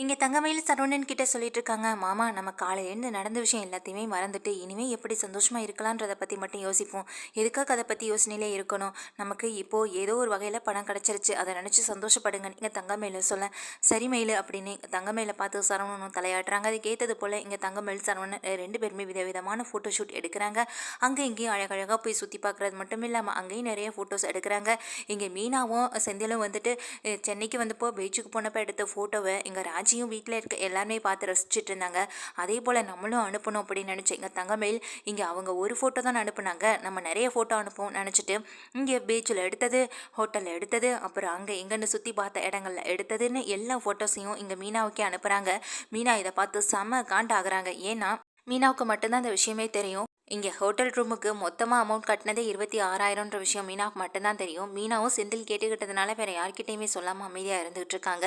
இங்கே தங்கமயில் சரவணன் கிட்ட சொல்லிட்டு இருக்காங்க மாமா நம்ம காலையிலேருந்து நடந்த விஷயம் எல்லாத்தையுமே மறந்துட்டு இனிமே எப்படி சந்தோஷமா இருக்கலான்றதை பற்றி மட்டும் யோசிப்போம். எதுக்காக அதை பற்றி யோசனையிலே இருக்கணும்? நமக்கு இப்போ ஏதோ ஒரு வகையில் பணம் கிடச்சிருச்சு. அதை நினச்சி சந்தோஷப்படுங்க நீங்கள் தங்கமயில சொல்ல சரி மயில் அப்படின்னு தங்கமயில பார்த்து சரவணனும் தலையாட்டுறாங்க. அதுக்கு ஏற்றது போல் இங்கே தங்கமயில் சரவணன் ரெண்டு பேருமே விதவிதமான ஃபோட்டோ ஷூட் எடுக்கிறாங்க. அங்கே இங்கேயும் அழகழகாக போய் சுற்றி பார்க்குறது மட்டும் இல்லாமல் அங்கேயும் நிறைய ஃபோட்டோஸ் எடுக்கிறாங்க. இங்கே மீனாவும் செந்திலும் வந்துட்டு சென்னைக்கு வந்தப்போ பீச்சுக்கு போனப்போ எடுத்த ஃபோட்டோவை இங்கே ராஜியும் வீட்டில் இருக்க எல்லாருமே பார்த்து ரசிச்சுட்டு இருந்தாங்க அதே போல் நம்மளும் அனுப்பணும் அப்படின்னு நினச்சி எங்கள் தங்கமயில் இங்கே அவங்க ஒரு ஃபோட்டோ தான் அனுப்புனாங்க. நம்ம நிறைய ஃபோட்டோ அனுப்புவோம் நினச்சிட்டு இங்கே பீச்சில் எடுத்தது ஹோட்டலில் எடுத்தது அப்புறம் அங்கே எங்கன்னு சுற்றி பார்த்த இடங்கள்ல எடுத்ததுன்னு எல்லா ஃபோட்டோஸையும் இங்கே மீனாவுக்கே அனுப்புகிறாங்க மீனா இதை பார்த்து செம்ம ஆகுறாங்க ஏன்னா மீனாவுக்கு மட்டும்தான் இந்த விஷயமே தெரியும். இங்கே ஹோட்டல் ரூமுக்கு மொத்தமாக அமௌண்ட் கட்டினதே இருபத்தி ஆறாயிரம்ன்ற விஷயம் மீனாவுக்கு மட்டும்தான் தெரியும். மீனாவும் செந்தில் கேட்டுக்கிட்டதுனால வேறு யார்கிட்டையுமே சொல்லாமல் அமைதியாக இருந்துகிட்டு இருக்காங்க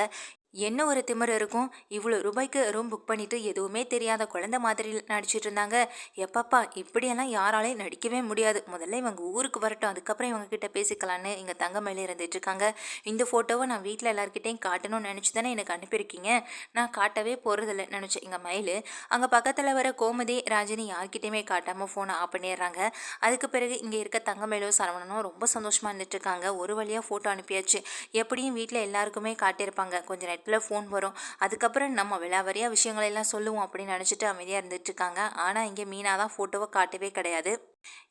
என்ன ஒரு திமிரு இருக்கும்? இவ்வளோ ரூபாய்க்கு ரூம் புக் பண்ணிட்டு எதுவுமே தெரியாத குழந்தை மாதிரி நடிச்சிட்டு இருந்தாங்க. எப்பப்பா இப்படியெல்லாம் யாராலையும் நடிக்கவே முடியாது. முதல்ல இவங்க ஊருக்கு வரட்டும். அதுக்கப்புறம் இவங்க கிட்ட பேசிக்கலான்னு இங்கே தங்க மேலே இருந்துட்டு இருக்காங்க. இந்த ஃபோட்டோவை நான் வீட்டில் எல்லாருக்கிட்டையும் காட்டணும்னு நினச்சி தானே எனக்கு அனுப்பியிருக்கீங்க? நான் காட்டவே போகிறதில்ல நினச்சேன் எங்கள் மயில். அங்கே பக்கத்தில் வர கோமதி ராஜினி யார்கிட்டையுமே காட்டாமல் ஃபோனை ஆஃப் பண்ணிடுறாங்க. அதுக்கு பிறகு இங்கே இருக்க தங்கமேலோ சரவணனும் ரொம்ப சந்தோஷமாக இருந்துட்டு இருக்காங்க. ஒரு வழியாக ஃபோட்டோ அனுப்பியாச்சு. எப்படியும் வீட்டில் எல்லாருக்குமே காட்டியிருப்பாங்க. கொஞ்சம் நேரத்தில் ஃபோன் வரும். அதுக்கப்புறம் நம்ம விலாவரியாக விஷயங்களை எல்லாம் சொல்லுவோம் அப்படின்னு நினச்சிட்டு அமைதியாக இருந்துட்டு இருக்காங்க. ஆனால் இங்கே மீனா தான் ஃபோட்டோவை காட்டவே கிடையாது.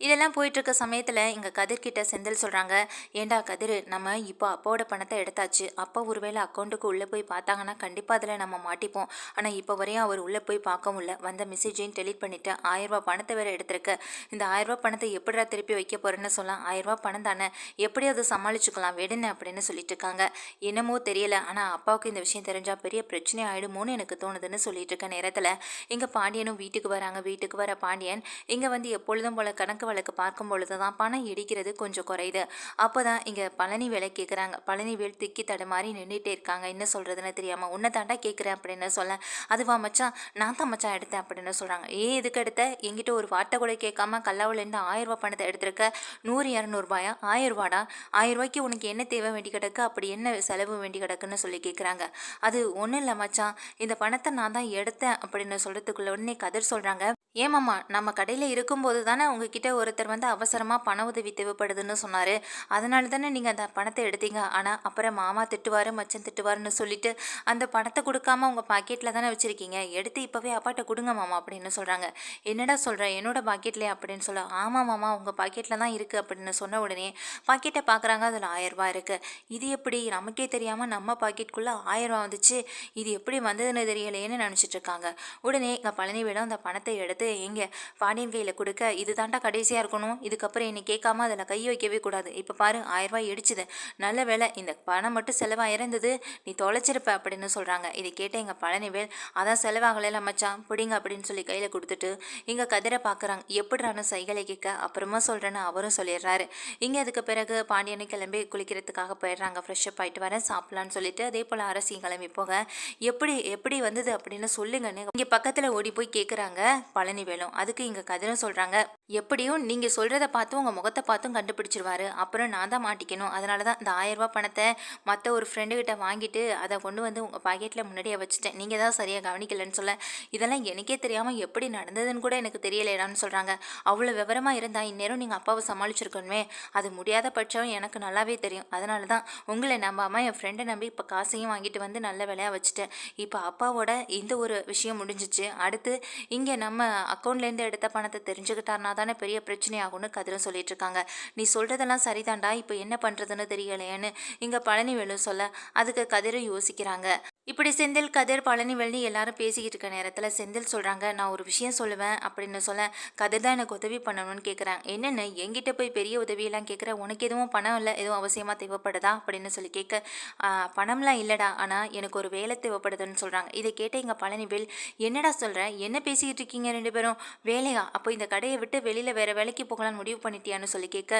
இதெல்லாம் போயிட்டுருக்க சமயத்தில் இங்கே கதிர்கிட்ட செந்தில் சொல்கிறாங்க ஏண்டா கதிர் நம்ம இப்போ அப்பாவோட பணத்தை எடுத்தாச்சு. அப்பா ஒருவேளை அக்கௌண்ட்டுக்கு உள்ளே போய் பார்த்தாங்கன்னா கண்டிப்பாக அதில் நம்ம மாட்டிப்போம். ஆனால் இப்போ வரையும் அவர் உள்ளே போய் பார்க்க முடியல வந்த மெசேஜையும் டெலீட் பண்ணிவிட்டு ஆயிரரூபா பணத்தை வேறு எடுத்திருக்க. இந்த ஆயிரரூபா பணத்தை எப்படிடா திருப்பி வைக்க போகிறேன்னு சொல்லலாம் ஆயிரரூபா பணம் தானே. எப்படி அதை சமாளிச்சுக்கலாம் விடுன்னு அப்படின்னு சொல்லிட்டு இருக்காங்க. என்னமோ தெரியல. ஆனால் அப்பாவுக்கு இந்த விஷயம் தெரிஞ்சால் பெரிய பிரச்சனை ஆகிடுமோன்னு எனக்கு தோணுதுன்னு சொல்லிட்டு இருக்க நேரத்தில் இங்கே பாண்டியனும் வீட்டுக்கு வராங்க. வீட்டுக்கு வர பாண்டியன் இங்கே வந்து எப்பொழுதும் போல கணக்கு வழக்கு பார்க்கும் பொழுது தான் பணம் இடிக்கிறது கொஞ்சம் குறையுது. அப்போ தான் இங்கே பழனி வேலை கேட்குறாங்க. பழனி வேல் திக்கி தடுமாறி நின்றுட்டே இருக்காங்க. என்ன சொல்கிறதுன்னு தெரியாமல் உன்னை தாண்டா கேட்குறேன் அப்படின்னு சொல்ல அதுவா மச்சான் நான் தான் மச்சான் எடுத்தேன் அப்படின்னு சொல்கிறாங்க ஏன் இதுக்கு எடுத்த? என்கிட்ட ஒரு வார்த்தை கூட கேட்காம கல்லாவிலேருந்து ஆயிரம் ரூபாய் பணத்தை எடுத்திருக்க. நூறு இரநூறுபாயா? ஆயிரம் ரூபாடா ஆயிரம் ரூபாய்க்கு உனக்கு என்ன தேவை வேண்டி கிடக்கு? அப்படி என்ன செலவு வேண்டி கிடக்குன்னு சொல்லி கேட்குறாங்க. அது ஒன்றும் இல்லை மச்சான். இந்த பணத்தை நான் தான் எடுத்தேன் அப்படின்னு சொல்கிறதுக்குள்ள உடனே கதிர் சொல்கிறாங்க ஏமாம்மா நம்ம கடையில் இருக்கும்போது தானே உங்ககிட்ட ஒருத்தர் வந்து அவசரமாக பண உதவி தேவைப்படுதுன்னு சொன்னார். அதனால தானே நீங்கள் அந்த பணத்தை எடுத்தீங்க. ஆனால் அப்புறம் மாமா திட்டுவார் மச்சன் திட்டுவாருன்னு சொல்லிட்டு அந்த பணத்தை கொடுக்காம உங்கள் பாக்கெட்டில் தானே வச்சுருக்கீங்க. எடுத்து இப்போவே அப்பாட்ட கொடுங்க மாமா அப்படின்னு சொல்கிறாங்க என்னடா சொல்கிறேன் என்னோட பாக்கெட்லேயே அப்படின்னு சொல்ல ஆமாம் மாமா உங்கள் பாக்கெட்டில் தான் இருக்குது அப்படின்னு சொன்ன உடனே பாக்கெட்டை பார்க்குறாங்க அதில் ஆயரூபா இருக்குது இது எப்படி? நமக்கே தெரியாமல் நம்ம பாக்கெட்டுக்குள்ளே ஆயரூபா வந்துச்சு. இது எப்படி வந்ததுன்னு தெரியலையேன்னு நினச்சிட்ருக்காங்க உடனே எங்கள் பழனிவேலும் அந்த பணத்தை எடுத்து எங்கே பாண்டியன் கையில் கொடுக்க இது தாண்டா கடைசியாக இருக்கணும். இதுக்கப்புறம் என்னை கேட்காம அதில் கை வைக்கவே கூடாது. இப்போ பாரு ஆயிரரூபாய் இடிச்சுது. நல்ல வேலை இந்த பணம் மட்டும் செலவாக நீ தொலைச்சிருப்ப அப்படின்னு சொல்கிறாங்க இதை கேட்ட எங்கள் பழனிவேல் அதான் செலவாகலைல மச்சான் பிடிங்க அப்படின்னு சொல்லி கையில் கொடுத்துட்டு இங்கே கதிரை பார்க்குறாங்க எப்படிறான சைகளை கேட்க அப்புறமா சொல்கிறேன்னு அவரும் சொல்லிடுறாரு. இங்கே அதுக்கு பிறகு பாண்டியனை கிளம்பி குளிக்கிறதுக்காக போயிடுறாங்க. ஃப்ரெஷ்அப் ஆகிட்டு வரேன் சாப்பிட்லான்னு சொல்லிட்டு அதே போல் அரசியும் கிளம்பி போக எப்படி எப்படி வந்தது? அப்படின்னு சொல்லுங்கன்னு இங்கே பக்கத்தில் ஓடி போய் கேட்குறாங்க பழனிவேலும். அதுக்கு இங்கே கதிரும் சொல்கிறாங்க எப்படியும் நீங்கள் சொல்கிறத பார்த்து உங்கள் முகத்தை பார்த்தும் கண்டுபிடிச்சிருவாரு. அப்புறம் நான் தான் மாட்டிக்கணும். அதனால தான் இந்த ஆயிரம் ரூபாய் பணத்தை மற்ற ஒரு ஃப்ரெண்டுக்கிட்ட வாங்கிட்டு அதை கொண்டு வந்து உங்கள் பாக்கெட்டில் முன்னாடியே வச்சுட்டேன். நீங்கள் தான் சரியாக கவனிக்கலன்னு சொல்ல. இதெல்லாம் எனக்கே தெரியாமல் எப்படி நடந்ததுன்னு கூட எனக்கு தெரியலைடான்னு சொல்கிறாங்க அவ்வளோ விவரமாக இருந்தால் இந்நேரம் நீங்கள் அப்பாவை சமாளிச்சிருக்கணுமே. அது முடியாத பட்சம் எனக்கு நல்லாவே தெரியும். அதனால தான் உங்களை நம்பாமல் என் ஃப்ரெண்டை நம்பி இப்போ காசையும் வாங்கிட்டு வந்து நல்ல வேலையாக வச்சுட்டேன். இப்போ அப்பாவோட இந்த ஒரு விஷயம் முடிஞ்சிச்சு. அடுத்து இங்கே நம்ம அக்கௌண்ட்லேருந்து எடுத்த பணத்தை தெரிஞ்சுக்கிட்டாருனா தானே பெரிய பிரச்சனையாகும்னு கதிரும் சொல்லிட்டு இருக்காங்க நீ சொல்கிறதெல்லாம் சரிதான்டா இப்போ என்ன பண்ணுறதுன்னு தெரியலையேன்னு இங்கே பழனிவேலு சொல்ல அதுக்கு கதிரும் யோசிக்கிறாங்க. இப்படி செந்தில் கதிர் பழனிவேல்னு எல்லாரும் பேசிக்கிட்டு இருக்க நேரத்தில் செந்தில் சொல்கிறாங்க நான் ஒரு விஷயம் சொல்லுவேன் அப்படின்னு சொல்ல கதிர் தான் எனக்கு உதவி பண்ணணும்னு கேட்குறாங்க என்னென்னு எங்கிட்ட போய் பெரிய உதவியெல்லாம் கேட்குற உனக்கு எதுவும் பணம் இல்லை எதுவும் அவசியமாக தேவைப்படுதா? அப்படின்னு சொல்லி கேட்க பணம்லாம் இல்லைடா ஆனால் எனக்கு ஒரு வேலை தேவைப்படுதுன்னு சொல்கிறாங்க இதை கேட்ட எங்கள் பழனிவேல் என்னடா சொல்கிறேன் என்ன பேசிக்கிட்டு இருக்கீங்க ரெண்டு பேரும்? வேலையா? அப்போ இந்த கடையை விட்டு வெளியில் வேறு வேலைக்கு போகலான்னு முடிவு பண்ணிட்டியான்னு சொல்லி கேட்க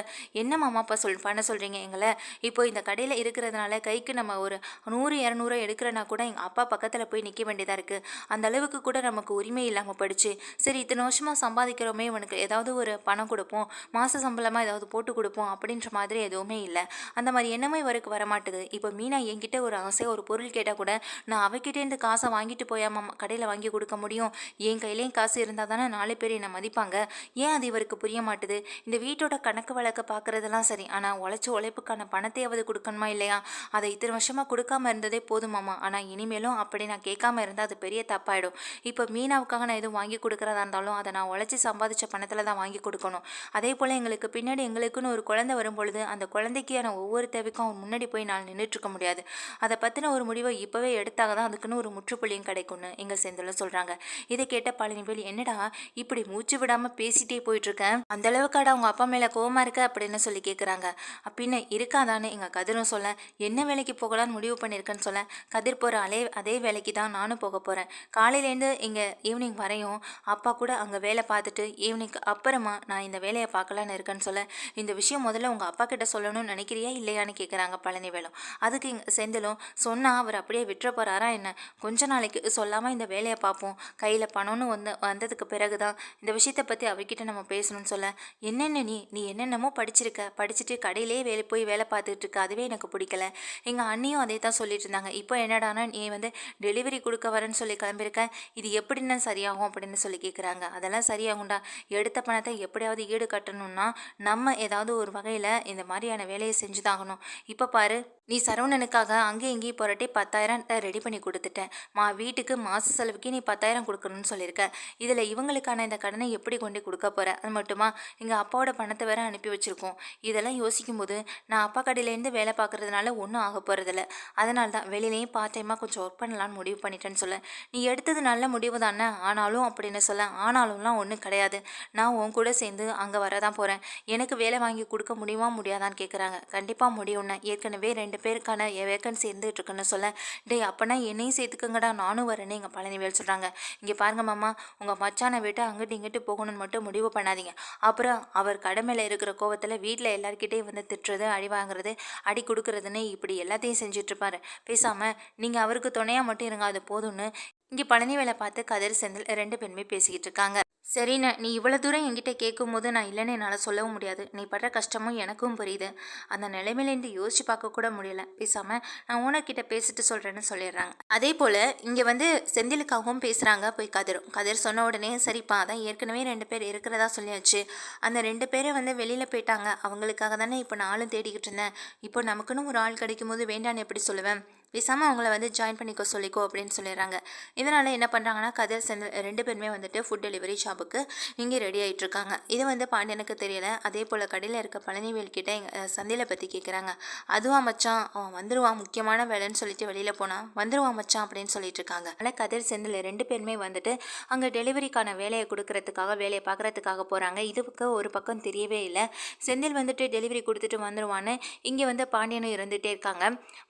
என்ன மாமாப்பா சொல் பண்ண சொல்கிறீங்க எங்களை? இப்போ இந்த கடையில் இருக்கிறதுனால கைக்கு நம்ம ஒரு நூறு இரநூறு எடுக்கிறனா கூட எங்கள் அப்பா பக்கத்தில் போய் நிற்க வேண்டியதாக இருக்குது அந்த அளவுக்கு கூட நமக்கு உரிமை இல்லாமல் போயிடுச்சு. சரி இத்தனை வருஷமாக சம்பாதிக்கிறோமே இவனுக்கு ஏதாவது ஒரு பணம் கொடுப்போம் மாத சம்பளமாக ஏதாவது போட்டு கொடுப்போம் அப்படின்ற மாதிரி எதுவுமே இல்லை. அந்த மாதிரி எண்ணமே இவருக்கு வரமாட்டுது. இப்போ மீனா என்கிட்ட ஒரு ஆசை ஒரு பொருள் கேட்டால் கூட நான் அவகிட்டேருந்து காசை வாங்கிட்டு போயாம கடையில் வாங்கி கொடுக்க முடியும். என் கையிலேயும் காசு இருந்தால் தானே நாலு பேர் என்னை மதிப்பாங்க. ஏன் அது இவருக்கு புரிய மாட்டுது? இந்த வீட்டோட கணக்கு வழக்கை பார்க்குறதெல்லாம் சரி ஆனால் உழைச்ச உழைப்புக்கான பணத்தையாவது கொடுக்கணுமா இல்லையா? அதை இத்தனை வருஷமாக கொடுக்காம இருந்ததே போதுமாமா ஆனால் இனிமேலும் அப்படி நான் கேட்காம இருந்தால் அது பெரிய தப்பாயிடும். இப்போ மீனாவுக்காக நான் எதுவும் வாங்கி கொடுக்குறதா இருந்தாலும் அதை நான் உழைச்சி சம்பாதிச்ச பணத்தில் தான் வாங்கி கொடுக்கணும். அதே போல் எங்களுக்கு பின்னாடி எங்களுக்குன்னு ஒரு குழந்தை வரும்பொழுது அந்த குழந்தைக்கான ஒவ்வொரு தேவைக்கும் அவன் முன்னாடி போய் நான் நின்றுட்டு இருக்க முடியாது. அதை பற்றின ஒரு முடிவை இப்போவே எடுத்தாக தான் அதுக்குன்னு ஒரு முற்றுப்புள்ளியும் கிடைக்கும்னு எங்கள் செந்தில் சொல்கிறாங்க இதை கேட்ட பழனிவேல் என்னடா இப்படி மூச்சு விடாமல் பேசிட்டே போயிட்டுருக்கேன் அந்த அளவுக்காடா அவங்க அப்பா மேலே கோவமாக இருக்க? அப்படின்னு சொல்லி கேட்குறாங்க அப்படின்னு இருக்காதான்னு எங்கள் கதிரும் சொல்ல என்ன வேலைக்கு போகலான்னு முடிவு பண்ணியிருக்கேன்னு சொல்ல கதிர் போகிற அதே அதே வேலைக்கு தான் நானும் போக போகிறேன் காலையிலேருந்து இங்கே ஈவினிங் வரையும் அப்பா கூட அங்கே வேலை பார்த்துட்டு ஈவினிங்க்கு அப்புறமா நான் இந்த வேலையை பார்க்கலான்னு இருக்கேன்னு சொல்ல இந்த விஷயம் முதல்ல உங்கள் அப்பா கிட்ட சொல்லணும்னு நினைக்கிறியா இல்லையான்னு கேட்குறாங்க பழனிவேலும் அதுக்கு இங்கே செந்திலும் சொன்னால் அவர் அப்படியே விட்டுற போகிறாரா என்ன? கொஞ்ச நாளைக்கு சொல்லாமல் இந்த வேலையை பார்ப்போம். கையில் பணம்னு வந்து வந்ததுக்கு பிறகு தான் இந்த விஷயத்தை பற்றி அவர்கிட்ட நம்ம பேசணும்னு சொல்ல என்னென்ன நீ நீ என்னென்னமோ படிச்சிருக்க? படிச்சுட்டு கடையிலே வேலை போய் வேலை பார்த்துட்டு இருக்க. அதுவே எனக்கு பிடிக்கல. எங்கள் அண்ணியும் அதே தான் சொல்லிட்டு இருந்தாங்க. இப்போ என்னடானா நீ வந்து டெலிவரி கொடுக்க வரேன்னு சொல்லி கிளம்பியிருக்கேன் இது எப்படின்னு சரியாகும்? அப்படின்னு சொல்லி கேட்குறாங்க. அதெல்லாம் சரியாகும்டா. எடுத்த பணத்தை எப்படியாவது ஈடு கட்டணும்னா நம்ம ஏதாவது ஒரு வகையில் இந்த மாதிரியான வேலையை செஞ்சுதாகணும். இப்போ பாரு நீ சரவணனுக்காக அங்கேயும் இங்கேயும் புரட்டி பத்தாயிரம் ரெடி பண்ணி கொடுத்துட்டேன். மா வீட்டுக்கு மாத செலவுக்கு நீ பத்தாயிரம் கொடுக்கணும்னு சொல்லியிருக்க. இதில் இவங்களுக்கான இந்த கடனை எப்படி கொண்டு கொடுக்க போகிற அது மட்டுமா? எங்கள் அப்பாவோட பணத்தை வேற அனுப்பி வச்சுருக்கோம். இதெல்லாம் யோசிக்கும் போது நான் அப்பா கடையிலேருந்து வேலை பார்க்குறதுனால ஒன்றும் ஆக போகிறதில்ல அதனால தான் வெளியிலையும் பார்ட் டைமாக கொஞ்சம் ஒர்க் பண்ணலான்னு முடிவு பண்ணிட்டேன்னு சொல்ல. நீ எடுத்தது நல்ல முடிவு தானே? ஆனாலும் அப்படின்னு சொல்ல? ஆனாலும்லாம் ஒன்றும் கிடையாது. நான் உன் கூட சேர்ந்து அங்கே வரதான் போகிறேன் எனக்கு வேலை வாங்கி கொடுக்க முடியுமா? முடியாதான்னு கேட்குறாங்க கண்டிப்பாக முடியும்னு. ஏற்கனவே ரெண்டு பேருக்கான வேக்கன்சி இருந்துகிட்ருக்குன்னு சொல்ல டேய் அப்போனா என்னையும் சேர்த்துக்கங்கடா. நானும் வரேன்னு எங்கள் பழனிவேல் சொல்கிறாங்க இங்கே பாருங்க மாமா உங்கள் மச்சானை விட்டு அங்கிட்டு இங்கிட்டு போகணும்னு மட்டும் முடிவு பண்ணாதீங்க. அப்புறம் அவர் கடமையில் இருக்கிற கோவத்தில் வீட்டில் எல்லாருக்கிட்டையும் வந்து திட்டுறது அடி வாங்குறது அடி கொடுக்கறதுன்னு இப்படி எல்லாத்தையும் செஞ்சிட்ருப்பாரு. பேசாமல் நீங்கள் அவருக்கு துணையாக மட்டும் இருங்க அது போதும்னு. இங்கே பழனிவேலை பார்த்து கதிர் செந்தில் ரெண்டு பேருமே பேசிக்கிட்டு இருக்காங்க சரிண்ணே நீ இவ்வளோ தூரம் என்கிட்ட கேட்கும்போது நான் இல்லைன்னு என்னால் சொல்லவும் முடியாது. நீ படுற கஷ்டமும் எனக்கும் புரியுது. அந்த நிலைமையிலேருந்து யோசிச்சு பார்க்க கூட முடியல. பேசாமல் நான் ஓனர்கிட்ட பேசிட்டு சொல்கிறேன்னு சொல்லிடுறாங்க. அதே போல் இங்கே வந்து செந்திலுக்காகவும் பேசுகிறாங்க போய் கதிரும். கதிர் சொன்ன உடனே சரிப்பா அதான் ஏற்கனவே ரெண்டு பேர் இருக்கிறதா சொல்லியாச்சு. அந்த ரெண்டு பேரை வந்து வெளியில் போயிட்டாங்க. அவங்களுக்காக தானே இப்போ நானும் தேடிக்கிட்டு இருந்தேன். இப்போ நமக்குன்னு ஒரு ஆள் கிடைக்கும் போது வேண்டான்னு எப்படி சொல்லுவேன்? பேசாமல் அவங்கள வந்து ஜாயின் பண்ணிக்கோ சொல்லிக்கோ அப்படின்னு சொல்லிடுறாங்க. இதனால் என்ன பண்ணுறாங்கன்னா கதிர் செந்தில் ரெண்டு பேருமே வந்துட்டு ஃபுட் டெலிவரி ஷாப்புக்கு இங்கே ரெடி ஆகிட்டு இருக்காங்க இது வந்து பாண்டியனுக்கு தெரியல. அதே போல் கடையில் இருக்க பழனிவேல் கிட்ட எங்கள் சந்தையில் பற்றி கேட்குறாங்க அதுவா மச்சான் அவன் வந்துடுவான் முக்கியமான வேலைன்னு சொல்லிட்டு வெளியில் போனான் வந்துடுவான் மச்சான் அப்படின்னு சொல்லிட்டு இருக்காங்க ஆனால் கதிர் செந்தில் ரெண்டு பேருமே வந்துட்டு அங்கே டெலிவரிக்கான வேலையை கொடுக்கறதுக்காக வேலையை பார்க்குறதுக்காக போகிறாங்க இதுக்கு ஒரு பக்கம் தெரியவே இல்லை. செந்தில் வந்துட்டு டெலிவரி கொடுத்துட்டு வந்துடுவான்னு இங்கே வந்து பாண்டியனும் இருந்துகிட்டே இருக்காங்க.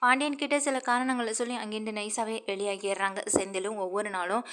பாண்டியன் கிட்ட சில காரணங்களை சொல்லி அங்கேருந்து நைஸாகவே வெளியாகிடுறாங்க. செந்திலும் ஒவ்வொரு நாளும்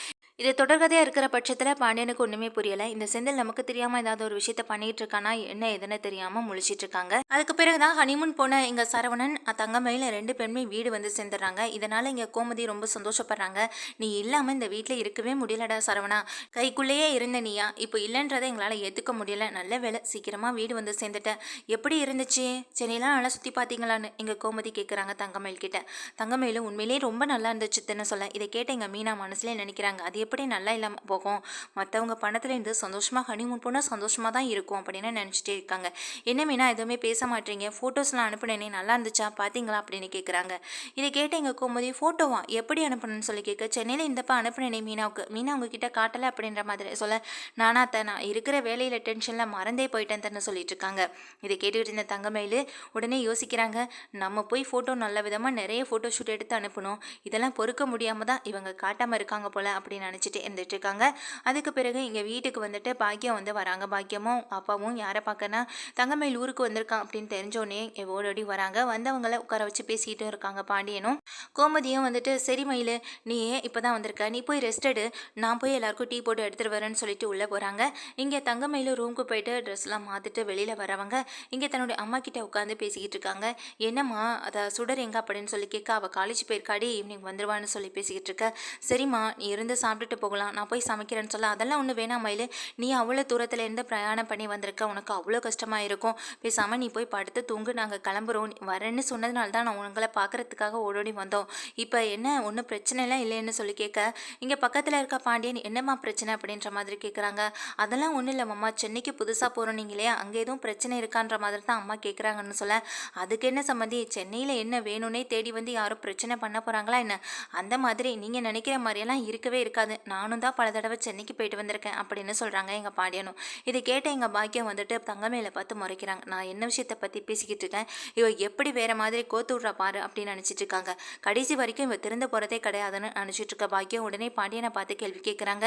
இது தொடர்கதையாக இருக்கிற பட்சத்தில் பாண்டியனுக்கு ஒன்றுமே புரியலை. இந்த செந்தில் நமக்கு தெரியாமல் ஏதாவது ஒரு விஷயத்த பண்ணிட்டு இருக்கானா என்ன எதுன்னு தெரியாமல் முழிச்சிட்டு இருக்காங்க. அதுக்கு பிறகு தான் ஹனிமூன் போன இங்கே சரவணன் தங்கமையில் ரெண்டு பேருமே வீடு வந்து சேர்ந்துடுறாங்க. இதனால் இங்கே கோமதி ரொம்ப சந்தோஷப்படுறாங்க. நீ இல்லாமல் இந்த வீட்டில் இருக்கவே முடியலடா சரவணா. கைக்குள்ளேயே இருந்த நீயா? இப்போ இல்லைன்றதை எங்களால் ஏற்றுக்க முடியல. நல்ல வேலை சீக்கிரமாக வீடு வந்து சேர்ந்துட்டேன் எப்படி இருந்துச்சு? சென்னையெல்லாம் நல்லா சுற்றி பார்த்தீங்களான்னு எங்கள் கோமதி கேட்குறாங்க தங்கமயில் கிட்ட தங்கமயிலும் உண்மையிலேயே ரொம்ப நல்லா இருந்துச்சுன்னு சொல்ல. இதை கேட்ட எங்கள் மீனா மனசுலேயே நினைக்கிறாங்க? அதே எப்படி நல்லா இல்லாமல் போகும்? மற்றவங்க பணத்துலேருந்து சந்தோஷமாக ஹனிமூன் போனால் சந்தோஷமாக தான் இருக்கும் அப்படின்னு நினச்சிட்டே இருக்காங்க. என்ன மீனா எதுவுமே பேச மாட்டீங்க. ஃபோட்டோஸ்லாம் அனுப்புனேனே நல்லா இருந்துச்சா? பார்த்தீங்களா அப்படின்னு கேட்குறாங்க இதை கேட்டு எங்கள் கோமதி ஃபோட்டோவா எப்படி அனுப்பணும்னு சொல்லி கேட்க சென்னையில் இந்தப்பா அனுப்புனேனே மீனாவுக்கு. மீனா உங்ககிட்ட காட்டலை? அப்படின்ற மாதிரி சொல்ல நானா தான் நான் இருக்கிற வேலையில் டென்ஷனில் மறந்தே போயிட்டேன் தன்னு சொல்லிட்டு இருக்காங்க. இதை கேட்டுக்கிட்டு இருந்த தங்கமயில் உடனே யோசிக்கிறாங்க. நம்ம போய் ஃபோட்டோ நல்ல விதமாக நிறைய ஃபோட்டோ ஷூட் எடுத்து அனுப்பணும் இதெல்லாம் பொறுக்க முடியாமல் தான் இவங்க காட்டாமல் இருக்காங்க போல் அப்படின்னு நினச்சிட்டு இருந்துட்டு இருக்காங்க அதுக்கு பிறகு இங்கே வீட்டுக்கு வந்துட்டு பாக்கியம் வந்து வராங்க. பாக்கியமும் அப்பாவும் யாரை பார்க்கனா தங்கமயில் ஊருக்கு வந்திருக்கான் அப்படின்னு தெரிஞ்சோடனே ஓடோடி வராங்க. வந்தவங்கள உட்கார வச்சு பேசிக்கிட்டு இருக்காங்க பாண்டியனும். கோமதியும் வந்துட்டு சரி மயில் நீ ஏன் இப்போ தான் வந்திருக்க? நீ போய் ரெஸ்ட் எடு. நான் போய் எல்லாருக்கும் டீ போட்டு எடுத்துகிட்டு வரேன்னு சொல்லிட்டு உள்ளே போகிறாங்க இங்கே தங்கமயிலும் ரூமுக்கு போயிட்டு ட்ரெஸ்லாம் மாற்றிட்டு வெளியில் வரவங்க இங்கே தன்னுடைய அம்மா கிட்ட உட்காந்து பேசிக்கிட்டு இருக்காங்க. என்னம்மா அதை சுடர் எங்க? அப்படின்னு சொல்லி கேட்க அவள் காலேஜ் போயிருக்காடி ஈவினிங் வந்துடுவான்னு சொல்லி பேசிக்கிட்டு இருக்க. சரிம்மா நீ இருந்து சாப்பிட்டு சாப்பிட்டுட்டு போகலாம். நான் போய் சமைக்கிறேன்னு சொல்ல அதெல்லாம் ஒன்றும் வேணாம் மயில். நீ அவ்வளோ தூரத்துலேருந்து பிரயாணம் பண்ணி வந்திருக்க. உனக்கு அவ்வளோ கஷ்டமாக இருக்கும். பேசாமல் நீ போய் படுத்து தூங்கு. நாங்கள் கிளம்புறோம். வரேன்னு சொன்னதுனால தான் நான் உங்களை பார்க்கறதுக்காக ஓடோடி வந்தோம். இப்போ என்ன? ஒன்றும் பிரச்சனைலாம் இல்லைன்னு சொல்லி கேட்க இங்கே பக்கத்தில் இருக்க பாண்டியன்? என்னம்மா பிரச்சனை? அப்படின்ற மாதிரி கேட்குறாங்க அதெல்லாம் ஒன்றும் இல்லை மாமா. சென்னைக்கு புதுசாக போகிறோம் நீங்களே. அங்கே எதுவும் பிரச்சனை இருக்கான்ற மாதிரி தான் அம்மா கேட்குறாங்கன்னு சொல்ல அதுக்கு என்ன சம்மந்தி? சென்னையில் என்ன வேணும்னே தேடி வந்து யாரும் பிரச்சனை பண்ண போகிறாங்களா என்ன? அந்த மாதிரி நீங்கள் நினைக்கிற மாதிரியெல்லாம் இருக்கவே இருக்காது. நானும் தான் பல தடவை சென்னைக்கு போயிட்டு வந்திருக்கேன் அப்படின்னு சொல்கிறாங்க எங்கள் பாண்டியனும். இதை கேட்ட எங்கள் பாக்கியம் வந்துட்டு தங்கமையில பார்த்து முறைக்கிறாங்க. நான் என்ன விஷயத்தை பற்றி பேசிக்கிட்டு இருக்கேன்? இவ எப்படி வேற மாதிரி கோத்து விட்றா பாரு அப்படின்னு நினச்சிட்டு இருக்காங்க. கடைசி வரைக்கும் இவ திறந்து போகிறதே கிடையாதுன்னு நினச்சிட்டு இருக்க பாக்கியம் உடனே பாண்டியனை பார்த்து கேள்வி கேட்குறாங்க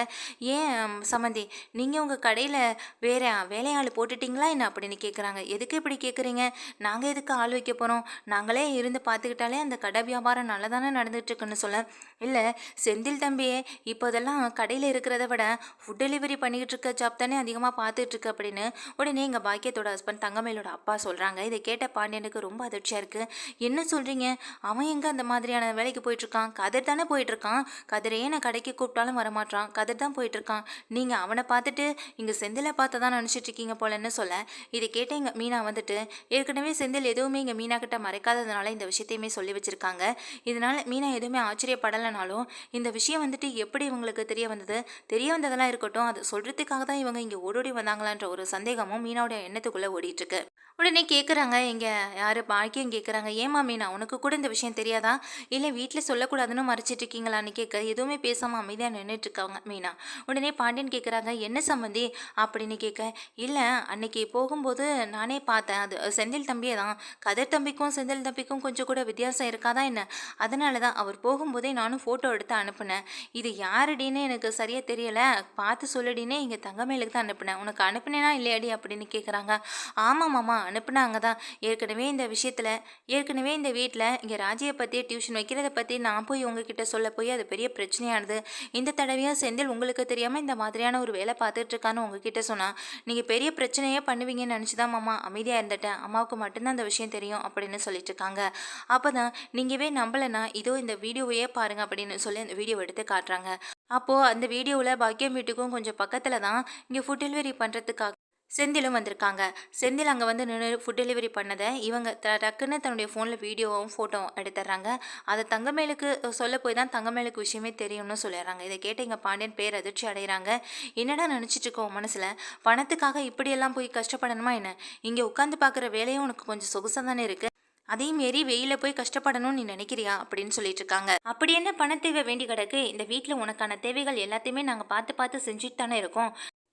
ஏன் சம்மந்தி நீங்கள் உங்கள் கடையில் வேற வேலையாள் போட்டுட்டிங்களா என்ன? அப்படின்னு கேட்குறாங்க எதுக்கு இப்படி கேட்குறீங்க நாங்கள் எதுக்கு ஆள் வைக்க போகிறோம் நாங்களே இருந்து பார்த்துக்கிட்டாலே அந்த கடை வியாபாரம் நல்லா தானே நடந்துட்டுருக்குன்னு சொல்ல. இல்லை செந்தில் தம்பியே இப்போ இப்போதெல்லாம் கடையில் இருக்கிறத விட ஃபுட் டெலிவரி பண்ணிக்கிட்டு இருக்க ஜாப் தானே அதிகமாக பார்த்துட்ருக்கு அப்படின்னு உடனே எங்கள் பாக்கியத்தோட ஹஸ்பண்ட் தங்கமேலோட அப்பா சொல்கிறாங்க இதை கேட்ட பாண்டியனுக்கு ரொம்ப அதிர்ச்சியாக இருக்குது என்ன சொல்கிறீங்க அவன் எங்கே அந்த மாதிரியான வேலைக்கு போயிட்டுருக்கான் கதிர் தானே போயிட்டுருக்கான் கதிரையே நான் கடைக்கு கூப்பிட்டாலும் வரமாட்டான் கதிர் தான் போயிட்டுருக்கான் நீங்கள் அவனை பார்த்துட்டு இங்கே செந்திலை பார்த்து தான் நினச்சிட்ருக்கீங்க போலன்னு சொல்ல. இதை கேட்ட எங்கள் மீனா வந்துட்டு ஏற்கனவே செந்தில் எதுவுமே இங்கே மீனா கிட்ட மறைக்காததுனால இந்த விஷயத்தையுமே சொல்லி வச்சுருக்காங்க. இதனால் மீனா எதுவுமே ஆச்சரியப்படலைனாலும் இந்த விஷயம் வந்துட்டு எப்படி அவங்களுக்கு தெரிய வந்தது? தெரிய வந்ததெல்லாம் இருக்கட்டும். அது சொல்கிறதுக்காக தான் இவங்க இங்கே ஓடோடி வந்தாங்களான்ற ஒரு சந்தேகமும் மீனாவுடைய எண்ணத்துக்குள்ளே ஓடிட்டுருக்கு. உடனே கேட்குறாங்க இங்கே யார் பாக்கியம் கேட்குறாங்க ஏமா மீனா உனக்கு கூட இந்த விஷயம் தெரியாதா? இல்லை வீட்டில் சொல்லக்கூடாதுன்னு மறைச்சிட்டு இருக்கீங்களான்னு கேட்க எதுவுமே பேசாமல் அமைதியாக நின்றுட்டு இருக்காங்க மீனா. உடனே பாண்டியன் கேட்குறாங்க என்ன சம்மந்தி அப்படின்னு கேட்க இல்லை அன்னைக்கு போகும்போது நானே பார்த்தேன். அது செந்தில் தம்பியே தான். கதிர் தம்பிக்கும் செந்தில் தம்பிக்கும் கொஞ்சம் கூட வித்தியாசம் இருக்காதா என்ன? அதனால தான் அவர் போகும்போதே நானும் ஃபோட்டோ எடுத்து அனுப்புனேன். இது யார் யாருடின்னு எனக்கு சரியாக தெரியலை. பார்த்து சொல்லுடின்னு இங்கே தங்கமேலுக்கு தான் அனுப்புனேன். உனக்கு அனுப்புனேனா இல்லையாடி அப்படின்னு கேட்குறாங்க ஆமாம் மாமா அனுப்புனாங்க தான் ஏற்கனவே இந்த விஷயத்தில் ஏற்கனவே இந்த வீட்டில் இங்கே ராஜியை பற்றி டியூஷன் வைக்கிறத பற்றி நான் போய் உங்ககிட்ட சொல்ல போய் அது பெரிய பிரச்சனையானது. இந்த தடவையாக செந்தில் உங்களுக்கு தெரியாமல் இந்த மாதிரியான ஒரு வேலை பார்த்துட்ருக்கான்னு உங்ககிட்ட சொன்னால் நீங்கள் பெரிய பிரச்சனையே பண்ணுவீங்கன்னு நினச்சி தான் மாமா அமைதியாக இருந்துட்டேன். அம்மாவுக்கு மட்டும்தான் அந்த விஷயம் தெரியும் அப்படின்னு சொல்லிட்டு இருக்காங்க. அப்போ தான் நீங்கவே நம்பலைன்னா இதோ இந்த வீடியோவையே பாருங்க அப்படின்னு சொல்லி அந்த வீடியோ எடுத்து காட்டுறாங்க. அப்போது அந்த வீடியோவில் பாக்கியம் வீட்டுக்கும் கொஞ்சம் பக்கத்தில் தான் இங்கே ஃபுட் டெலிவரி பண்ணுறதுக்காக செந்திலும் வந்திருக்காங்க. செந்தில் அங்கே வந்து நின்று ஃபுட் டெலிவரி பண்ணதை இவங்க த டக்குன்னு தன்னுடைய ஃபோனில் வீடியோவும் ஃபோட்டோவும் எடுத்துடுறாங்க. அதை தங்கமேலுக்கு சொல்ல போய் தான் தங்கமேலுக்கு விஷயமே தெரியும்னு சொல்லிடுறாங்க. இதை கேட்டு எங்கள் பாண்டியன் பேர் அதிர்ச்சி அடைகிறாங்க என்னடா நினச்சிட்டு இருக்கோம் மனசில்? பணத்துக்காக இப்படியெல்லாம் போய் கஷ்டப்படணுமா என்ன? இங்கே உட்காந்து பார்க்குற வேலையும் உனக்கு கொஞ்சம் சொகுசாக தானே இருக்குது அதேமாரி வெயில போய் கஷ்டப்படணும்னு நீ நினைக்கிறியா? அப்படின்னு சொல்லிட்டு இருக்காங்க அப்படி என்ன பண தேவை வேண்டி கிடக்கு? இந்த வீட்டில் உனக்கான தேவைகள் எல்லாத்தையுமே நாங்கள் பார்த்து பார்த்து செஞ்சுட்டு தானே இருக்கோம்.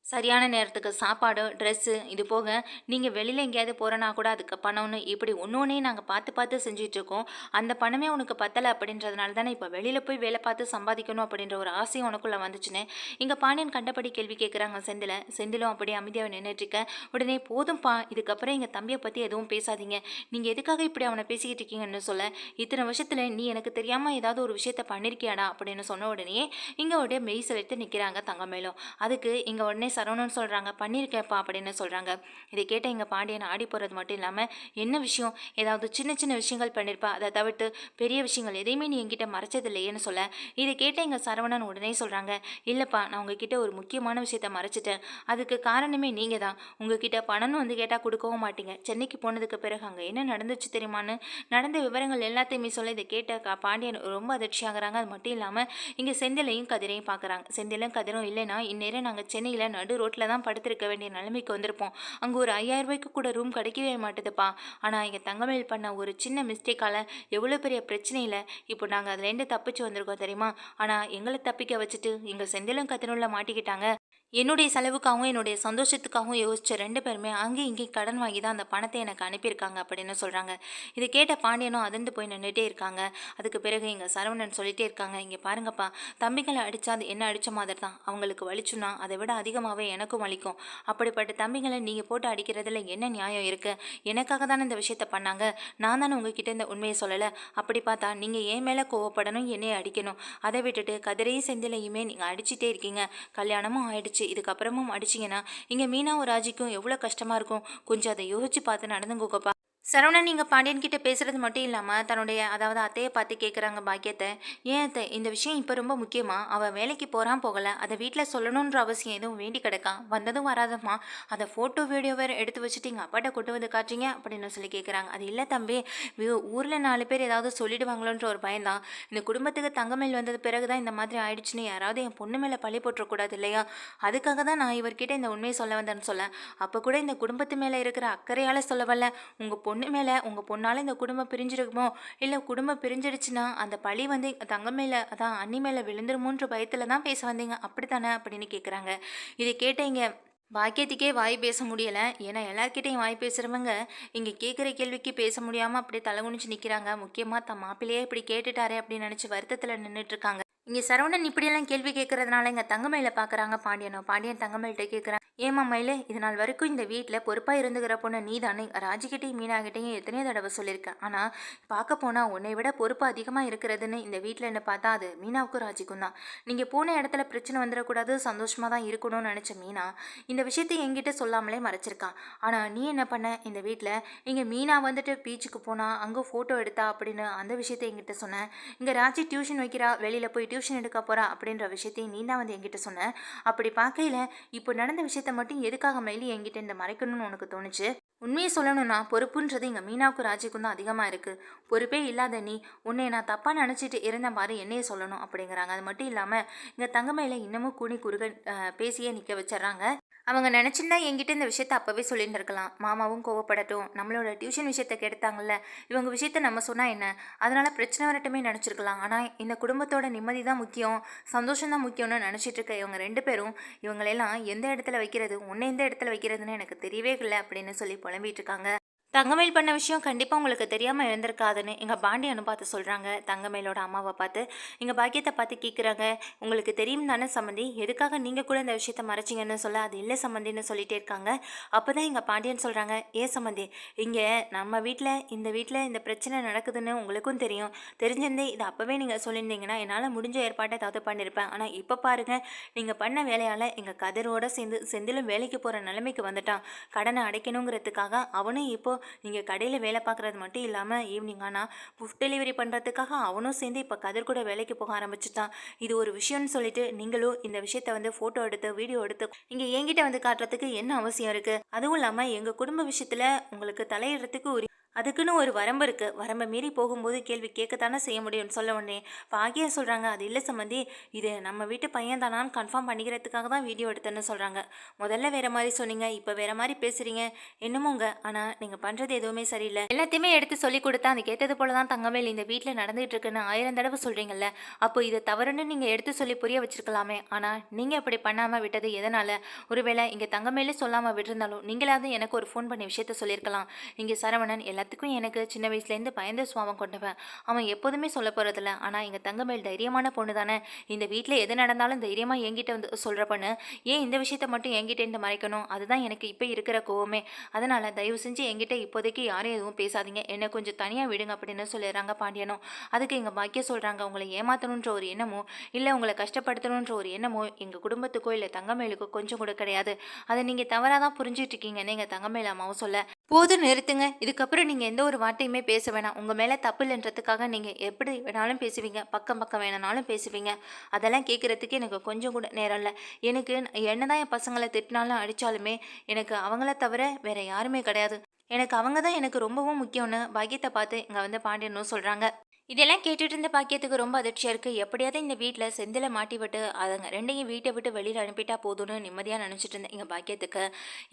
சரியான நேரத்துக்கு சாப்பாடு ட்ரெஸ்ஸு இது போக நீங்கள் வெளியில் எங்கேயாவது போகிறனா கூட அதுக்கு பணம்னு இப்படி ஒன்று ஒன்றே நாங்கள் பார்த்து பார்த்து செஞ்சிட்ருக்கோம் அந்த பணமே உனக்கு பத்தலை அப்படின்றதுனால தானே இப்போ வெளியில் போய் வேலை பார்த்து சம்பாதிக்கணும் அப்படின்ற ஒரு ஆசையும் உனக்குள்ளே வந்துச்சுன்னு. இங்கே பாண்டியன் கண்டபடி கேள்வி கேட்குறாங்க செந்தில். செந்திலும் அப்படியே அமைதியாக நின்றுட்டுருக்க உடனே போதும்ப்பா இதுக்கப்புறம் எங்கள் தம்பியை பற்றி எதுவும் பேசாதீங்க. நீங்கள் எதுக்காக இப்படி அவனை பேசிக்கிட்டு இருக்கீங்கன்னு சொல்ல? இத்தனை வருஷத்தில் நீ எனக்கு தெரியாமல் ஏதாவது ஒரு விஷயத்த பண்ணியிருக்கியாடா அப்படின்னு சொன்ன உடனே இங்கே உடைய மெய் செலுத்து நிற்கிறாங்க தங்கமேலும். அதுக்கு இங்கே உடனே சரவணன் சொல்கிறாங்க பண்ணியிருக்கேன்ப்பா அப்படின்னு சொல்கிறாங்க இதை கேட்ட எங்கள் பாண்டியன் ஆடி போகிறது மட்டும் இல்லாமல் என்ன விஷயம்? ஏதாவது சின்ன சின்ன விஷயங்கள் பண்ணியிருப்பா அதை தவிர்த்து பெரிய விஷயங்கள் எதையுமே நீ என்கிட்ட மறைச்சதில்லையேன்னு சொல்ல. இதை கேட்ட எங்கள் சரவணன் உடனே சொல்கிறாங்க இல்லைப்பா நான் உங்ககிட்ட ஒரு முக்கியமான விஷயத்த மறைச்சிட்டேன். அதுக்கு காரணமே நீங்கள் தான். உங்ககிட்ட பணம்னு வந்து கேட்டால் கொடுக்கவும் மாட்டீங்க. சென்னைக்கு போனதுக்கு பிறகு அங்கே என்ன நடந்துச்சு தெரியுமான்னு? நடந்த விவரங்கள் எல்லாத்தையுமே சொல்ல இதை கேட்ட கா பாண்டியன் ரொம்ப அதிர்ச்சியாகிறாங்க. அது மட்டும் இல்லாமல் இங்கே செந்திலையும் கதிரையும் பார்க்குறாங்க செந்திலும் கதிரும் இல்லைன்னா இந்நேரம் நாங்கள் சென்னையில் நடு ரோட்டில் தான் படுத்திருக்க வேண்டிய நிலைமைக்கு வந்திருப்போம். அங்கே ஒரு ஐயாயிரம் ரூபாய்க்கு கூட ரூம் கிடைக்கவே மாட்டுதுப்பா. ஆனால் இங்கே தங்கமேல் பண்ண ஒரு சின்ன மிஸ்டேக்கால் எவ்வளோ பெரிய பிரச்சனையில் இப்போ நாங்கள் அதுலேருந்து தப்பிச்சு வந்திருக்கோம் தெரியுமா? ஆனால் எங்களை தப்பிக்க வச்சுட்டு எங்கள் செந்திலும் கத்தினுள்ள மாட்டிக்கிட்டாங்க. என்னுடைய செலவுக்காகவும் என்னுடைய சந்தோஷத்துக்காகவும் யோசித்த ரெண்டு பேருமே அங்கேயும் இங்கேயும் கடன் வாங்கி தான் அந்த பணத்தை எனக்கு அனுப்பியிருக்காங்க அப்படின்னு சொல்கிறாங்க இதை கேட்ட பாண்டியனும் அதிர்ந்து போய் நின்றுட்டே இருக்காங்க. அதுக்கு பிறகு இங்கே சரவணன் சொல்லிகிட்டே இருக்காங்க. இங்கே பாருங்கப்பா தம்பிகளை அடித்தா அது என்ன அடித்த மாதிரி தான். அவங்களுக்கு வலிச்சுன்னா அதை விட அதிகமாகவே எனக்கும் வலிக்கும். அப்படிப்பட்ட தம்பிகளை நீங்கள் போட்டு அடிக்கிறதுல என்ன நியாயம் இருக்குது எனக்காக தானே இந்த விஷயத்த பண்ணாங்க? நான் தானே உங்ககிட்ட இந்த உண்மையை சொல்லலை. அப்படி பார்த்தா நீங்கள் ஏன் மேலே கோவப்படணும் என்னையை அடிக்கணும். அதை விட்டுட்டு கதிரையும் செந்திலையுமே நீங்கள் அடிச்சிட்டே இருக்கீங்க. கல்யாணமும் ஆயிடுச்சு. இதுக்கப்புறமும் அடிச்சிங்கன்னா இங்கே மீனாவும் ராஜிக்கும் எவ்வளோ கஷ்டமாக இருக்கும். கொஞ்சம் அதை யோசிச்சு பார்த்து நடந்துங்கோக்கப்பா சரவணன் நீங்கள் பாண்டியன் கிட்ட பேசுறது மட்டும் இல்லாமல் தன்னுடைய அதாவது அத்தையை பார்த்து கேட்குறாங்க பாக்கியத்தை. ஏன் அத்தை இந்த விஷயம் இப்போ ரொம்ப முக்கியமாக அவள் வேலைக்கு போகிறான் போகலை. அதை வீட்டில் சொல்லணுன்ற அவசியம் எதுவும் வேண்டி கிடக்கா? வந்ததும் வராதம்மா. அதை ஃபோட்டோ வீடியோ வேறு எடுத்து வச்சுட்டு எங்கள் அப்பாட்ட கொண்டு வந்து காட்டுறீங்க அப்படின்னு சொல்லி கேட்குறாங்க அது இல்லை தம்பி. ஊரில் நாலு பேர் ஏதாவது சொல்லிடுவாங்களோன்ற ஒரு பயம்தான். இந்த குடும்பத்துக்கு தங்கமேல் வந்தது பிறகு தான் இந்த மாதிரி ஆயிடுச்சுன்னு யாராவது என் பொண்ணு மேலே பழி போட்டுறக்கூடாது இல்லையா? அதுக்காக தான் நான் இவர்கிட்ட இந்த உண்மையை சொல்ல வந்தேன்னு சொல்ல. அப்போ கூட இந்த குடும்பத்து மேலே இருக்கிற அக்கறையால் சொல்ல வரல. உங்கள் பொண்ணு மேலே உங்கள் பொண்ணால் இந்த குடும்பம் பிரிஞ்சிருக்குமோ? இல்லை குடும்பம் பிரிஞ்சிடுச்சுன்னா அந்த பழி வந்து தங்க மேலே அதான் அண்ணி மேலே விழுந்துருமோன்ற பயத்தில் தான் பேச வந்தீங்க. அப்படித்தானே அப்படின்னு கேட்குறாங்க இதை கேட்டீங்க பாக்கியத்துக்கே வாய் பேச முடியலை. ஏன்னா எல்லார்கிட்டையும் வாய் பேசுகிறவங்க இங்கே கேட்குற கேள்விக்கு பேச முடியாமல் அப்படியே தலைகுனிச்சு நிற்கிறாங்க முக்கியமாக தம் மாப்பிள்ளையே இப்படி கேட்டுட்டாரே அப்படின்னு நினச்சி வருத்தத்தில் நின்றுட்டு இருக்காங்க. இங்கே சரவணன் இப்படியெல்லாம் கேள்வி கேட்கறதுனால இங்கே தங்கமயில பார்க்குறாங்க பாண்டியனோ? பாண்டியன் தங்கமயில்கிட்ட கேட்குறாங்க ஏமா மயிலே இது நாள் வரைக்கும் இந்த வீட்டில் பொறுப்பாக இருந்துக்கிற பொண்ணு நீ தானே ராஜிக்கிட்டையும் மீனாகிட்டையும் எத்தனையோ தடவை சொல்லியிருக்கேன். ஆனால் பார்க்க போனால் உன்னை விட பொறுப்பு அதிகமாக இருக்கிறதுன்னு இந்த வீட்டில் என்ன பார்த்தா அது மீனாவுக்கும் ராஜிக்கும் தான். நீங்கள் போன இடத்துல பிரச்சனை வந்துடக்கூடாது சந்தோஷமாக தான் இருக்கணும்னு நினச்ச மீனா இந்த விஷயத்தை என்கிட்ட சொல்லாமலே மறைச்சிருக்கான் ஆனால் நீ என்ன பண்ண? இந்த வீட்டில் இங்கே மீனா வந்துட்டு பீச்சுக்கு போனால் அங்கே ஃபோட்டோ எடுத்தா அப்படின்னு அந்த விஷயத்தை என்கிட்ட சொன்னேன் இங்கே ராஜி டியூஷன் வைக்கிறா வெளியில் போய் டியூஷன் எடுக்க போகிறா அப்படின்ற விஷயத்தையும் நீ தான் வந்து என்கிட்ட சொன்ன. அப்படி பார்க்கையில் இப்போ நடந்த விஷயத்தை மட்டும் எதுக்காக மயிலி என்கிட்ட இந்த மறைக்கணும்னு உனக்கு தோணுச்சு? உண்மையை சொல்லணும்னா பொறுப்புன்றது இங்கே மீனாவுக்கும் ராஜிக்கும் தான் அதிகமாக இருக்குது பொறுப்பே இல்லாத நீ உன்னை நான் தப்பாக நினச்சிட்டு இருந்த மாதிரி என்னையே சொல்லணும் அப்படிங்கிறாங்க. அது மட்டும் இல்லாமல் இங்கே தங்கமையில் இன்னமும் கூணி குறுக பேசியே நிற்க வச்சிடுறாங்க. அவங்க நினச்சிருந்தா என்கிட்ட இந்த விஷயத்த அப்போவே சொல்லிட்டு இருக்கலாம் மாமாவும் கோவப்படட்டும். நம்மளோட டியூஷன் விஷயத்த கெடுத்தாங்கல்ல இவங்க விஷயத்த நம்ம சொன்னால் என்ன? அதனால் பிரச்சனை வரட்டுமே நினச்சிருக்கலாம். ஆனால் இந்த குடும்பத்தோட நிம்மதி தான் முக்கியம் சந்தோஷம் தான் முக்கியம்னு நினச்சிட்டு இருக்க இவங்க ரெண்டு பேரும் இவங்களெல்லாம் எந்த இடத்துல வைக்கிறது உன்னை எந்த இடத்துல வைக்கிறதுன்னு எனக்கு தெரியவே இல்லை அப்படின்னு சொல்லி புலம்பிட்டு இருக்காங்க தங்கமேல் பண்ண விஷயம் கண்டிப்பாக உங்களுக்கு தெரியாமல் இருந்திருக்காதுன்னு எங்கள் பாண்டியனு பார்த்து சொல்கிறாங்க தங்கமேலோட அம்மாவை பார்த்து எங்கள் பாக்கியத்தை பார்த்து கேட்குறாங்க உங்களுக்கு தெரியும் தானே சம்மந்தி எதுக்காக நீங்கள் கூட இந்த விஷயத்த மறைச்சிங்கன்னு சொல்ல அது இல்லை சம்மந்தின்னு சொல்லிகிட்டே இருக்காங்க. அப்போ தான் எங்கள் பாண்டியன் சொல்கிறாங்க ஏ சம்மந்தி இங்கே நம்ம வீட்டில் இந்த வீட்டில் இந்த பிரச்சனை நடக்குதுன்னு உங்களுக்கும் தெரியும். தெரிஞ்சிருந்தே இது அப்போவே நீங்கள் சொல்லியிருந்தீங்கன்னா என்னால் முடிஞ்ச ஏற்பாட்டை ஏதாவது பண்ணியிருப்பேன் ஆனால் இப்போ பாருங்கள் நீங்கள் பண்ண வேலையால் எங்கள் கதிரோடு சேர்ந்து செந்திலும் வேலைக்கு போகிற நிலைமைக்கு வந்துட்டான். கடனை அடைக்கணுங்கிறதுக்காக அவனும் இப்போ நீங்கள் கடையில் வேலை பார்க்குறது மட்டும் இல்லாமல் ஈவினிங் ஆனால் ஃபுட் டெலிவரி பண்ணுறதுக்காக அவனும் சேர்ந்து இப்போ கதிர் கூட வேலைக்கு போக ஆரம்பிச்சுட்டான். இது ஒரு விஷயம்னு சொல்லிட்டு நீங்களும் இந்த விஷயத்த வந்து ஃபோட்டோ எடுத்து வீடியோ எடுத்து இங்கே என்கிட்ட வந்து காட்டுறதுக்கு என்ன அவசியம் இருக்குது அதுவும் இல்லாமல் எங்கள் குடும்ப விஷயத்தில் உங்களுக்கு தலையிடுறதுக்கு ஒரு அதுக்குன்னு ஒரு வரம்பு இருக்குது வரம்பை மீறி போகும்போது கேள்வி கேட்கத்தானே செய்ய முடியும்னு சொல்ல உடனே பாக்கியா சொல்கிறாங்க அது இல்லை சம்மந்தி இது நம்ம வீட்டு பையன் தானான்னு கன்ஃபார்ம் பண்ணிக்கிறதுக்காக தான் வீடியோ எடுத்தேன்னு சொல்கிறாங்க முதல்ல வேறு மாதிரி சொன்னீங்க இப்போ வேறு மாதிரி பேசுகிறீங்க என்னமோங்க ஆனால் நீங்கள் பண்ணுறது எதுவுமே சரியில்லை. எல்லாத்தையுமே எடுத்து சொல்லி கொடுத்தா அது கேட்டது போல தான் தங்கமேல் இந்த வீட்டில் நடந்துகிட்டு இருக்குன்னு ஆயிரம் தடவை சொல்கிறீங்கல்ல அப்போ இதை தவறுன்னு நீங்கள் எடுத்து சொல்லி புரிய வச்சுருக்கலாமே. ஆனால் நீங்கள் இப்படி பண்ணாமல் விட்டது எதனால்? ஒருவேளை இங்கே தங்கமேலே சொல்லாமல் விட்டிருந்தாலும் நீங்களாவது எனக்கு ஒரு ஃபோன் பண்ணி விஷயத்த சொல்லியிருக்கலாம். இங்கே சரவணன் எல்லாத்தையும் எல்லாத்துக்கும் எனக்கு சின்ன வயசுலேருந்து பயந்த சுவாபம் கொண்டவன். அவன் எப்போதுமே சொல்ல போகிறதில்ல ஆனால் எங்கள் தங்கமேல் தைரியமான பொண்ணு தானே. இந்த வீட்டில் எது நடந்தாலும் தைரியமாக என்கிட்ட வந்து சொல்கிற பொண்ணு. ஏன் இந்த விஷயத்த மட்டும் என்கிட்டேருந்து மறைக்கணும்? அதுதான் எனக்கு இப்போ இருக்கிற கோவமே. அதனால் தயவு செஞ்சு என்கிட்ட இப்போதைக்கு யாரும் எதுவும் பேசாதீங்க. என்னை கொஞ்சம் தனியாக விடுங்க அப்படின்னு சொல்லிடுறாங்க பாண்டியனும். அதுக்கு எங்கள் பாக்கிய சொல்கிறாங்க உங்களை ஏமாற்றணுன்ற ஒரு எண்ணமோ இல்லை உங்களை கஷ்டப்படுத்தணுன்ற ஒரு எண்ணமோ எங்கள் குடும்பத்துக்கோ இல்லை தங்கமேலுக்கோ கொஞ்சம் கூட கிடையாது. அதை நீங்கள் தவறாக தான் புரிஞ்சிட்ருக்கீங்கன்னு எங்கள் தங்கமேல் அம்மாவும் சொல்ல. போதும் நிறுத்துங்க. இதுக்கப்புறம் நீங்கள் எந்த ஒரு வார்த்தையுமே பேச வேணாம். உங்கள் மேலே தப்பு இல்லைன்றதுக்காக நீங்கள் எப்படி வேணாலும் பேசுவீங்க. பக்கம் பக்கம் வேணுனாலும் பேசுவீங்க. அதெல்லாம் கேட்குறதுக்கு எனக்கு கொஞ்சம் கூட நேரம் இல்லை. எனக்கு என்னதான் என் பசங்களை திட்டினாலும் அடித்தாலுமே எனக்கு அவங்கள தவிர வேறு யாருமே கிடையாது. எனக்கு அவங்க தான் எனக்கு ரொம்பவும் முக்கியம்னு பாக்கியத்தை பார்த்து இங்கே வந்து பாண்டியனும் சொல்கிறாங்க இதெல்லாம் கேட்டுட்டு இருந்த பாக்கியத்துக்கு ரொம்ப அதிர்ச்சியாக இருக்குது எப்படியாவது இந்த வீட்டில் செந்தில மாட்டி விட்டு அதுங்க ரெண்டையும் வீட்டை விட்டு வெளியில் அனுப்பிட்டா போதும்னு நிம்மதியாக நினச்சிட்டு இருந்தேன் எங்கள் பாக்கியத்துக்கு.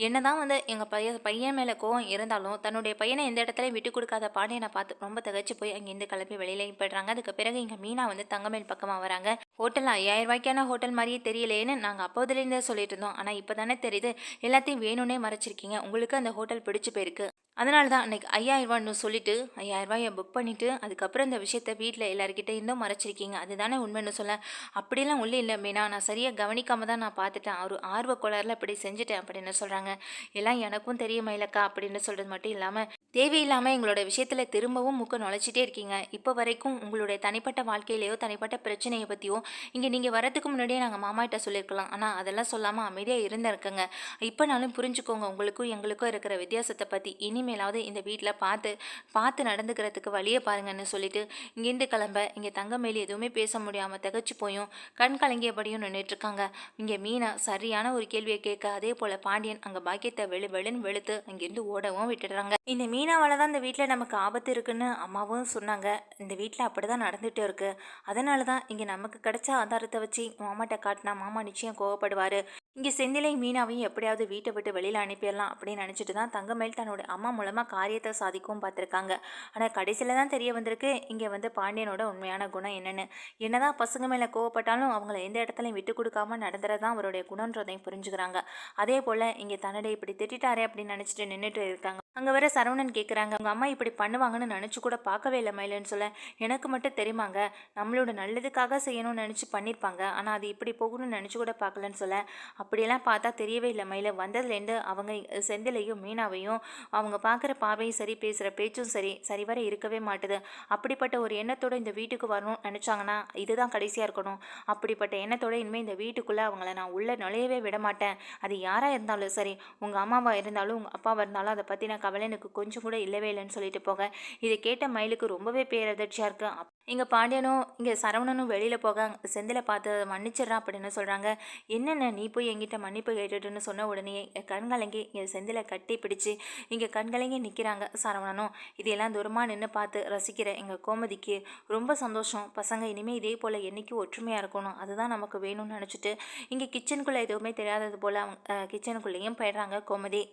என்னதான் வந்து எங்கள் பையன் பையன் மேலே கோவம் இருந்தாலும் தன்னுடைய பையனை எந்த இடத்துலையும் விட்டு கொடுக்காத பாண்டியனை பார்த்து ரொம்ப தகச்சு போய் அங்கேருந்து கிளம்பி வெளியிலையும் போயிடுறாங்க. அதுக்கு பிறகு இங்கே மீனா வந்து தங்கமேல் பக்கமாக வராங்க. ஹோட்டல் ஐயாயிரம் ரூபாய்க்கான ஹோட்டல் மாதிரியே தெரியலேன்னு நாங்கள் அப்போதுலேருந்தே சொல்லிட்டு இருந்தோம். ஆனால் இப்போ தானே தெரியுது. எல்லாத்தையும் வேணும்னே மறைச்சிருக்கீங்க. உங்களுக்கு அந்த ஹோட்டல் பிடிச்சி போயிருக்கு. அதனால தான் அன்றைக்கி ஐயாயிரரூபான்னு சொல்லிட்டு ஐயாயிரரூபாயை புக் பண்ணிவிட்டு அதுக்கப்புறம் இந்த விஷயத்த வீட்டில் எல்லாருக்கிட்ட இருந்தும் மறைச்சிருக்கீங்க. அதுதானே உண்மைன்னு சொல்ல அப்படிலாம் உள்ளே இல்லை மீனா நான் சரியாக கவனிக்காமல் தான் நான் பார்த்துட்டேன். ஒரு ஆர்வ கோளாறுல இப்படி செஞ்சுட்டேன் அப்படின்னு சொல்கிறாங்க எல்லாம் எனக்கும் தெரியுமா மயிலக்கா அப்படின்னு சொல்கிறது மட்டும் இல்லாமல் தேவையில்லாமல் எங்களோட விஷயத்தில் திரும்பவும் முக்க நுழைச்சிட்டே இருக்கீங்க. இப்போ வரைக்கும் உங்களுடைய தனிப்பட்ட வாழ்க்கையிலையோ தனிப்பட்ட பிரச்சனையை பற்றியோ இங்கே நீங்கள் வரதுக்கு முன்னாடியே நாங்கள் மாமாட்ட சொல்லியிருக்கலாம். ஆனால் அதெல்லாம் சொல்லாமல் அமைதியாக இருந்திருக்கங்க. இப்போனாலும் புரிஞ்சுக்கோங்க உங்களுக்கும் எங்களுக்கும் இருக்கிற வித்தியாசத்தை பற்றி இனிமேலாவது இந்த வீட்டில் பார்த்து பார்த்து நடந்துக்கிறதுக்கு வழியை பாருங்கன்னு சொல்லிட்டு இங்கேருந்து கிளம்ப இங்கே தங்கமேலி எதுவுமே பேச முடியாமல் திகச்சு போயும். கண் கலங்கியபடியும் நின்றுட்டுருக்காங்க இங்கே மீனா சரியான ஒரு கேள்வியை கேட்க அதே போல் பாண்டியன் அங்கே பாக்கியத்தை வெளு வெளுன்னு வெளுத்து அங்கேருந்து ஓடவும் விட்டுடுறாங்க. இந்த மீனாவால் தான் இந்த வீட்டில் நமக்கு ஆபத்து இருக்குன்னு அம்மாவும் சொன்னாங்க. இந்த வீட்டில் அப்படி தான் நடந்துகிட்டே இருக்கு. அதனால தான் இங்கே நமக்கு கிடைச்ச ஆதாரத்தை வச்சு மாமாட்ட காட்டினா மாமா நிச்சயம் கோவப்படுவார். இங்கே செந்திலையும் மீனாவையும் எப்படியாவது வீட்டை விட்டு வெளியில் அனுப்பிடலாம் அப்படின்னு நினச்சிட்டு தான் தங்கமேல் தன்னோட அம்மா மூலமாக காரியத்தை சாதிக்கவும் பார்த்துருக்காங்க. ஆனால் கடைசியில் தான் தெரிய வந்திருக்கு இங்கே வந்து பாண்டியனோட உண்மையான குணம் என்னென்னு. என்னதான் பசங்க மேலே கோவப்பட்டாலும் அவங்கள எந்த இடத்துலையும் விட்டு கொடுக்காம நடந்துறது தான் அவருடைய குணன்றதையும் புரிஞ்சுக்கிறாங்க. அதே போல் இங்கே தன்னுடைய இப்படி திட்டாரே அப்படின்னு நினச்சிட்டு நின்றுட்டு இருக்காங்க. அங்கே வர சரவணன் கேட்குறாங்க உங்கள் அம்மா இப்படி பண்ணுவாங்கன்னு நினச்சி கூட பார்க்கவே இல்லை மயிலன்னு சொல்ல. எனக்கு மட்டும் தெரியுமாங்க? நம்மளோட நல்லதுக்காக செய்யணும்னு நினச்சி பண்ணியிருப்பாங்க ஆனால் அது இப்படி போகணும்னு நினச்சி கூட பார்க்கலன்னு சொல்ல. அப்படியெல்லாம் பார்த்தா தெரியவே இல்லை மயில. வந்ததுலேருந்து அவங்க செந்திலையும் மீனாவையும் அவங்க பார்க்குற பார்வையும் சரி பேசுகிற பேச்சும் சரி சரிவர இருக்கவே மாட்டுது. அப்படிப்பட்ட ஒரு எண்ணத்தோடு இந்த வீட்டுக்கு வரணும்னு நினச்சாங்கன்னா இதுதான் கடைசியாக இருக்கணும். அப்படிப்பட்ட எண்ணத்தோடு இனிமேல் இந்த வீட்டுக்குள்ளே அவங்கள நான் உள்ளே நுழையவே விட மாட்டேன். அது யாராக இருந்தாலும் சரி உங்கள் அம்மாவாக இருந்தாலும் உங்கள் அப்பாவாக இருந்தாலும் அதை பற்றி நான் கவலை எனக்கு கொஞ்சம் கூட இல்லவே இல்லைன்னு சொல்லிட்டு போக. இதை கேட்ட மயிலுக்கு ரொம்பவே பேரதிர்ச்சியாக இருக்கு. இங்கே பாண்டியனும் இங்கே சரவணனும் வெளியில் போக செந்தில பார்த்து மன்னிச்சிடறான் அப்படின்னு சொல்கிறாங்க என்னென்ன? நீ போய் எங்கிட்ட மன்னிப்பு கேட்டுட்டுன்னு சொன்ன உடனே கண்கலங்கி இங்கே செந்தில கட்டி பிடிச்சி இங்கே கண்கலங்கி நிற்கிறாங்க சரவணனும். இதையெல்லாம் தூரமாக நின்று பார்த்து ரசிக்கிற எங்கள் கோமதிக்கு ரொம்ப சந்தோஷம். பசங்க இனிமேல் இதே போல் என்றைக்கும் ஒற்றுமையாக இருக்கணும். அதுதான் நமக்கு வேணும்னு நினச்சிட்டு இங்கே கிச்சனுக்குள்ளே எதுவுமே தெரியாதது போல் அவங்க கிச்சனுக்குள்ளேயும் போயிடுறாங்க கோமதி.